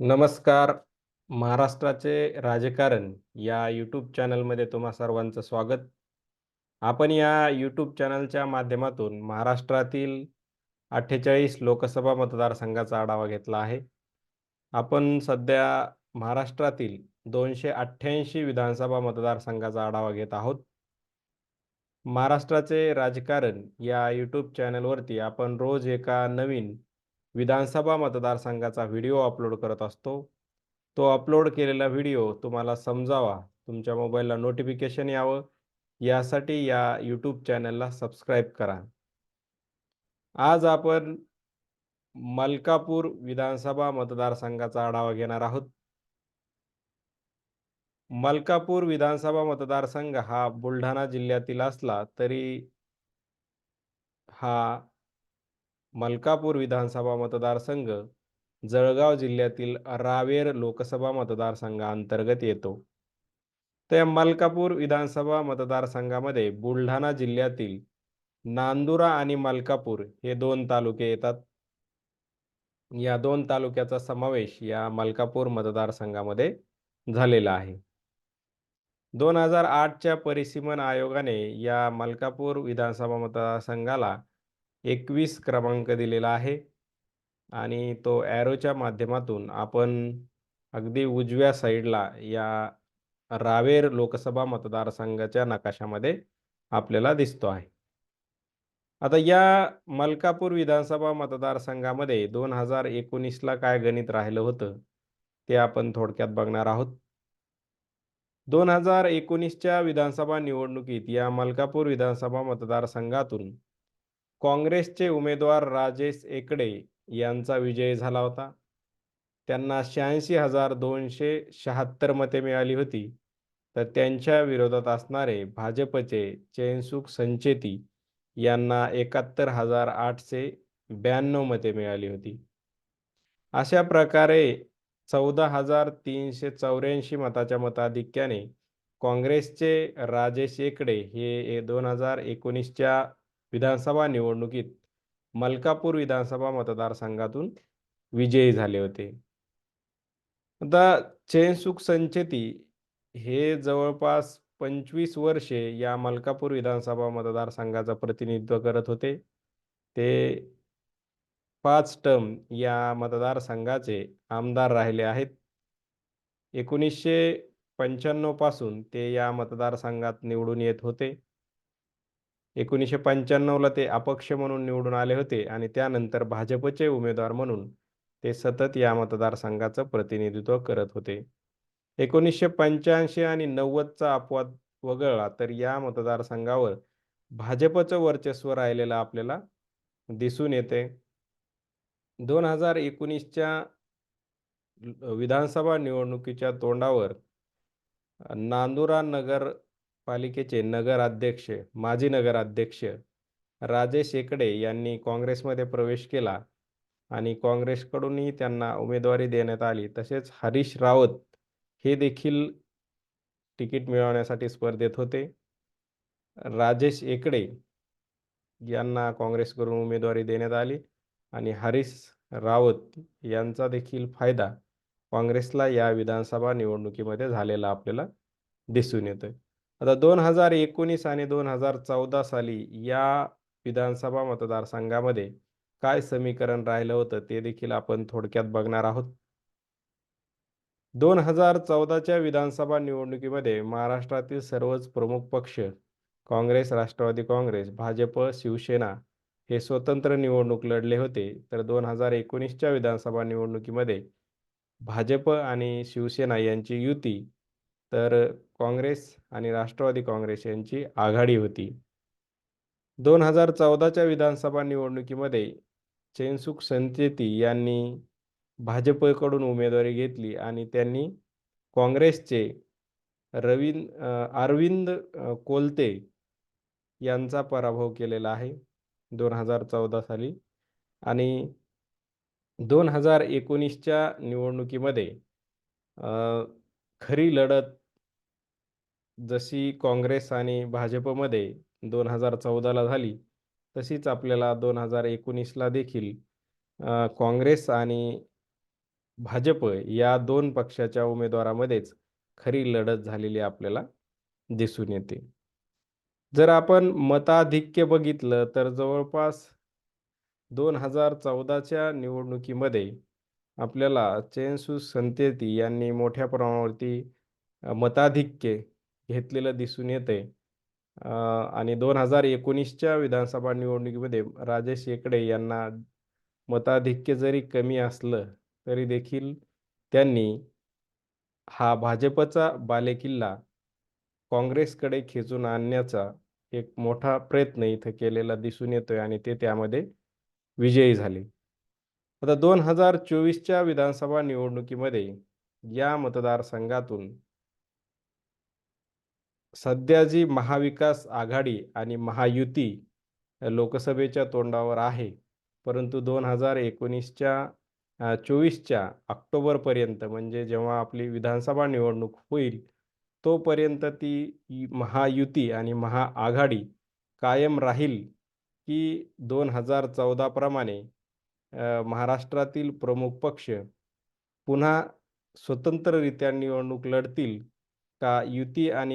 नमस्कार. महाराष्ट्राचे राजकारण या यूट्यूब चॅनलमध्ये तुम्हा सर्वांचं स्वागत. आपण या यूट्यूब चॅनलच्या माध्यमातून महाराष्ट्रातील 48 लोकसभा मतदारसंघाचा आढावा घेतला आहे. आपण सध्या महाराष्ट्रातील 288 विधानसभा मतदारसंघाचा आढावा घेत आहोत. महाराष्ट्राचे राजकारण या यूट्यूब चॅनलवरती आपण रोज एका नवीन विधानसभा मतदारसंघाचा व्हिडिओ अपलोड करत असतो. तो अपलोड केलेला व्हिडिओ तुम्हाला समजावा, तुमच्या मोबाईलला नोटिफिकेशन यावं, यासाठी या यूट्यूब चॅनलला सबस्क्राईब करा. आज आपण मलकापूर विधानसभा मतदारसंघाचा आढावा घेणार आहोत. मलकापूर विधानसभा मतदारसंघ हा बुलढाणा जिल्ह्यातील असला तरी हा मलकापूर विधानसभा मतदारसंघ जळगाव जिल्ह्यातील रावेर लोकसभा मतदारसंघाअंतर्गत येतो. त्या मलकापूर विधानसभा मतदारसंघामध्ये बुलढाणा जिल्ह्यातील नांदुरा आणि मलकापूर हे दोन तालुके येतात. या दोन तालुक्याचा समावेश या मलकापूर मतदारसंघामध्ये झालेला आहे. 2008च्या परिसीमन आयोगाने या मलकापूर विधानसभा मतदारसंघाला 21 क्रमांक दिलेला आहे आणि तो ॲरोच्या माध्यमातून आपण अगदी उजव्या साईडला या रावेर लोकसभा मतदारसंघाच्या नकाशामध्ये आपल्याला दिसतो आहे. आता या मलकापूर विधानसभा मतदारसंघामध्ये 2019ला काय गणित राहिलं होतं, ते आपण थोडक्यात बघणार आहोत. 2019च्या विधानसभा निवडणुकीत या मलकापूर विधानसभा मतदारसंघातून काँग्रेसचे उमेदवार राजेश एकडे यांचा विजय झाला होता. त्यांना 86,276 मते मिळाली होती. तर त्यांच्या विरोधात असणारे भाजपचे चैनसुख संचेती यांना 71,892 मते मिळाली होती. अशा प्रकारे 14,384 मताच्या मताधिक्याने काँग्रेसचे राजेश एकडे हे 2019च्या विधानसभा निवडणुकीत मलकापूर विधानसभा मतदारसंघातून विजयी झाले होते. आता चैनसुख संचेती हे जवळपास 25 वर्षे या मलकापूर विधानसभा मतदारसंघाचं प्रतिनिधित्व करत होते. ते पाच टर्म या मतदारसंघाचे आमदार राहिले आहेत. एकोणीसशे पंच्याण्णवपासून ते या मतदारसंघात निवडून येत होते. 1995ला ते अपक्ष म्हणून निवडून आले होते आणि त्यानंतर भाजपचे उमेदवार म्हणून ते सतत या मतदारसंघाचं प्रतिनिधित्व करत होते. 1985 आणि 90चा अपवाद वगळला तर या मतदारसंघावर भाजपचं वर्चस्व राहिलेलं आपल्याला दिसून येते. 2019च्या विधानसभा निवडणुकीच्या तोंडावर नांदुरा पालिकेचे नगराध्यक्ष, माजी नगराध्यक्ष राजेश एकडे यांनी काँग्रेसमध्ये प्रवेश केला आणि काँग्रेसकडूनही त्यांना उमेदवारी देण्यात आली. तसेच हरीश रावत हे देखील तिकीट मिळवण्यासाठी स्पर्धेत होते. राजेश एकडे यांना काँग्रेसकडून उमेदवारी देण्यात आली आणि हरीश रावत यांचा देखील फायदा काँग्रेसला या विधानसभा निवडणुकीमध्ये झालेला आपल्याला दिसून येतोय. आता 2019 आणि 2014 साली या विधानसभा मतदारसंघामध्ये काय समीकरण राहिलं होतं, ते देखील आपण थोडक्यात बघणार आहोत. 2014च्या विधानसभा निवडणुकीमध्ये महाराष्ट्रातील सर्वच प्रमुख पक्ष काँग्रेस, राष्ट्रवादी काँग्रेस, भाजप, शिवसेना हे स्वतंत्र निवडणूक लढले होते. तर 2019च्या विधानसभा निवडणुकीमध्ये भाजप आणि शिवसेना यांची युती, तर काँग्रेस आणि राष्ट्रवादी काँग्रेस यांची आघाडी होती. 2014च्या विधानसभा निवडणुकीमध्ये चैनसुख संतेती यांनी भाजपकडून उमेदवारी घेतली आणि त्यांनी काँग्रेसचे रवीन अरविंद कोलते यांचा पराभव केलेला आहे 2014 साली आणि 2019च्या निवडणुकीमध्ये खरी लढत जशी काँग्रेस आणि भाजपमध्ये 2014ला झाली, तशीच आपल्याला 2019ला देखील काँग्रेस आणि भाजप या दोन पक्षाच्या उमेदवारामध्येच खरी लढत झालेली आपल्याला दिसून येते. जर आपण मताधिक्य बघितलं तर जवळपास दोन हजार चौदाच्या निवडणुकीमध्ये आपल्याला चेनसू संतेती यांनी मोठ्या प्रमाणावरती मताधिक्य घेतलेलं दिसून येते आणि दोन हजार एकोणीसच्या विधानसभा निवडणुकीमध्ये राजेश शेकडे यांना मताधिक्य जरी कमी असलं तरी देखील त्यांनी हा भाजपचा बालेकिल्ला काँग्रेसकडे खेचून आणण्याचा एक मोठा प्रयत्न इथं केलेला दिसून येतोय आणि ते त्यामध्ये विजयी झाले. आता दोन हजार चोवीसच्या विधानसभा निवडणुकीमध्ये या मतदारसंघातून सध्या जी महाविकास आघाडी आणि महायुती लोकसभेच्या तोंडावर आहे परंतु दोन हजार एकोणीसच्या चोवीसच्या ऑक्टोबरपर्यंत म्हणजे जेव्हा आपली विधानसभा निवडणूक होईल तोपर्यंत ती महायुती आणि महाआघाडी कायम राहील की दोन हजार चौदाप्रमाणे महाराष्ट्रातील प्रमुख पक्ष पुन्हा स्वतंत्ररित्या निवडणूक लढतील का? युती आणि